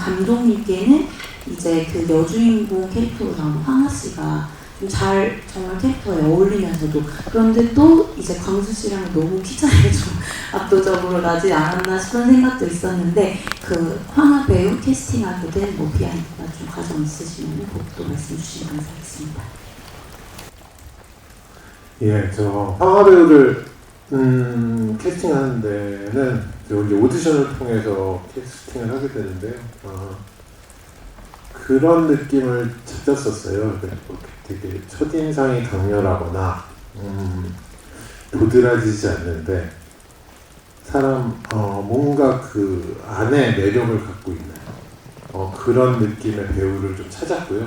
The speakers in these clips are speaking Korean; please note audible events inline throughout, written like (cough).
감독님께는 이제 그 여주인공 캐릭터로 나온 황하 씨가 좀잘 정말 캐릭터에 어울리면서도 그런데 또 이제 광수 씨랑 너무 키 차이가 좀 (laughs) 압도적으로 나지 않았나 싶은 생각도 있었는데 그 황하 배우 캐스팅하게 된 뭐 비하인드가 좀 과정 있으시면 그것도 말씀 주시면 감사하겠습니다. 예, 저 황하 배우를 음, 캐스팅하는 데는 저 이제 오디션을 통해서 캐스팅을 하게 되는데요. 어, 그런 느낌을 찾았었어요. 그러니까 뭐 되게 첫인상이 강렬하거나 음, 도드라지지 않는데 사람 어, 뭔가 그 안에 매력을 갖고 있는 어, 그런 느낌의 배우를 좀 찾았고요.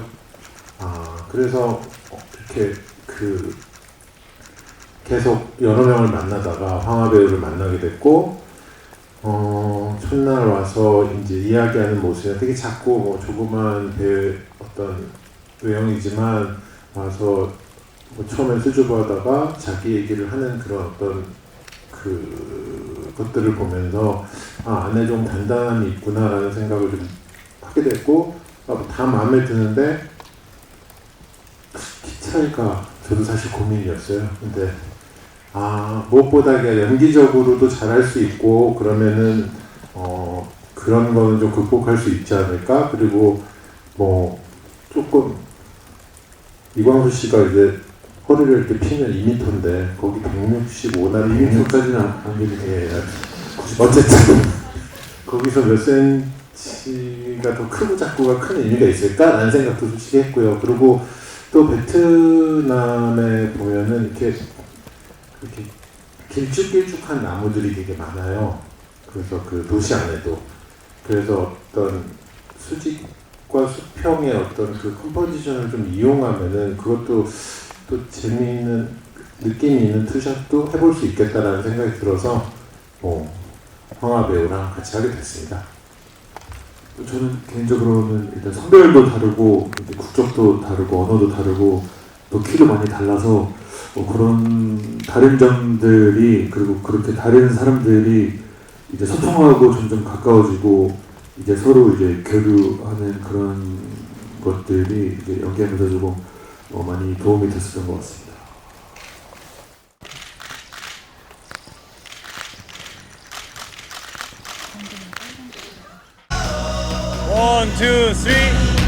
아 그래서 어, 이렇게 그 계속 여러 명을 만나다가 황하 배우를 만나게 됐고 어, 첫날 와서 이제 이야기하는 모습이 되게 작고 뭐 조그만 배 어떤 외형이지만 와서 뭐 처음에 수줍어하다가 자기 얘기를 하는 그런 어떤 그 것들을 보면서 아 안에 좀 단단함이 있구나라는 생각을 좀 하게 됐고 아, 다 마음에 드는데 키 차이가 저도 사실 고민이었어요. 근데 아 무엇보다 연기적으로도 잘할 수 있고 그러면은 어 그런 거는 좀 극복할 수 있지 않을까? 그리고 뭐 조금 이광수 씨가 이제 허리를 이렇게 피면 2m인데 거기 165나 2m까지는 안 되는데 예, 어쨌든 (laughs) 거기서 몇 센치가 더 크고 작고가 큰 의미가 있을까 라는 생각도 솔직히 했고요. 그리고 또 베트남에 보면은 이렇게 이렇게 길쭉길쭉한 나무들이 되게 많아요. 그래서 그 도시 안에도 그래서 어떤 수직과 수평의 어떤 그 컴포지션을 좀 이용하면은 그것도 또 재미있는 느낌이 있는 투샷도 해볼 수 있겠다라는 생각이 들어서 뭐 황하 배우랑 같이 하게 됐습니다. 저는 개인적으로는 일단 성별도 다르고 국적도 다르고 언어도 다르고 또 키도 많이 달라서 뭐 그런 다른 점들이 그리고 그렇게 다른 사람들이 이제 소통하고 점점 가까워지고 이제 서로 이제 교류하는 그런 것들이 이제 연기하면서 조금 어, 많이 도움이 됐었던 것 같습니다. 원, 투, 쓰리.